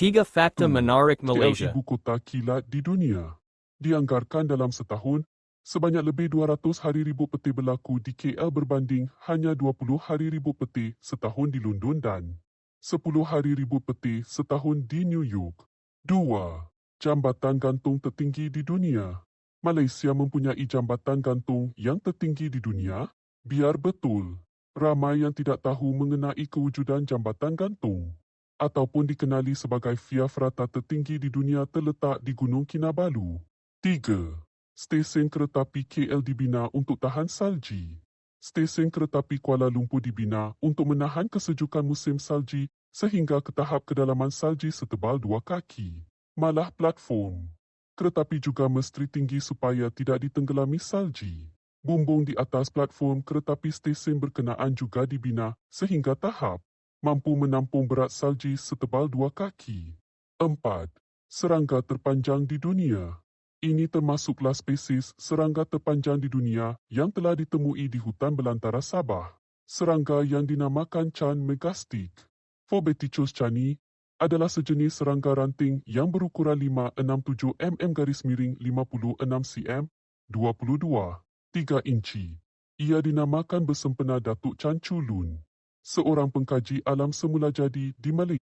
Tiga Fakta Hmm. Menarik Malaysia. ibu kota kilat di dunia. Dianggarkan dalam setahun, sebanyak lebih 200 hari ribut peti berlaku di KL berbanding hanya 20 hari ribut peti setahun di London dan 10 hari ribut peti setahun di New York. 2. Jambatan gantung tertinggi di dunia. Malaysia mempunyai jambatan gantung yang tertinggi di dunia? Biar betul, ramai yang tidak tahu mengenai kewujudan jambatan gantung ataupun dikenali sebagai Via Ferrata tertinggi di dunia terletak di Gunung Kinabalu. 3. Stesen keretapi KL dibina untuk tahan salji. Stesen keretapi Kuala Lumpur dibina untuk menahan kesejukan musim salji sehingga ke tahap kedalaman salji setebal dua kaki. Malah platform. Keretapi juga mesti tinggi supaya tidak ditenggelami salji. Bumbung di atas platform keretapi stesen berkenaan juga dibina sehingga tahap mampu menampung berat salji setebal dua kaki. 4. Serangga terpanjang di dunia. Ini termasuklah spesies serangga terpanjang di dunia yang telah ditemui di hutan belantara Sabah. Serangga yang dinamakan Chan megastic. Phobetichus chani adalah sejenis serangga ranting yang berukuran 567 mm garis miring 56 cm 22 3 inci. Ia dinamakan bersempena Datuk Chan Chulun seorang pengkaji alam semula jadi di Malaysia.